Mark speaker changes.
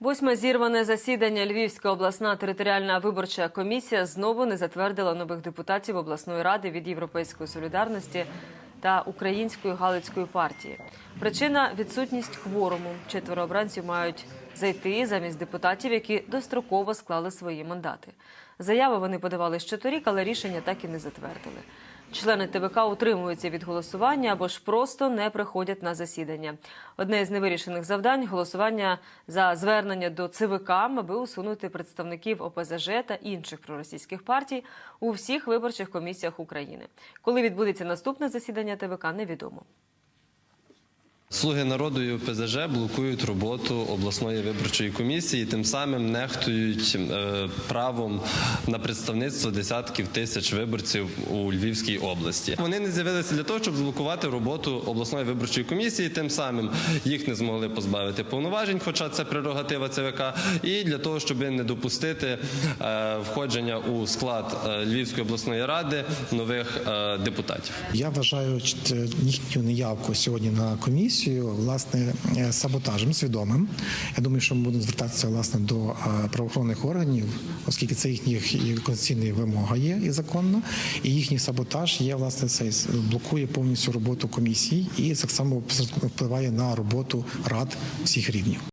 Speaker 1: Восьме зірване засідання Львівська обласна територіальна виборча комісія знову не затвердила нових депутатів обласної ради від Європейської солідарності та Української Галицької партії. Причина відсутність кворуму. Четверо обранців мають зайти замість депутатів, які достроково склали свої мандати. Заяви вони подавали ще торік, але рішення так і не затвердили. Члени ТВК утримуються від голосування або ж просто не приходять на засідання. Одне з невирішених завдань голосування за звернення до ЦВК, аби усунути представників ОПЗЖ та інших проросійських партій у всіх виборчих комісіях України. Коли відбудеться наступне засідання ТВК, невідомо.
Speaker 2: Слуги народу і ОПЗЖ блокують роботу обласної виборчої комісії, тим самим нехтують е, правом на представництво десятків тисяч виборців у Львівській області. Вони не з'явилися для того, щоб зблокувати роботу обласної виборчої комісії. Тим самим їх не змогли позбавити повноважень, хоча це прерогатива ЦВК, і для того, щоб не допустити е, входження у склад е, Львівської обласної ради нових депутатів.
Speaker 3: Я вважаю їхню неявку сьогодні на комісію власне е, саботажем свідомим. Я думаю, що ми будемо звертатися власне до е, правоохоронних органів, оскільки це їхніх конституційна вимога є і законна, і їхній саботаж є власне цей блокує повністю роботу комісії і так само впливає на роботу рад всіх рівнів.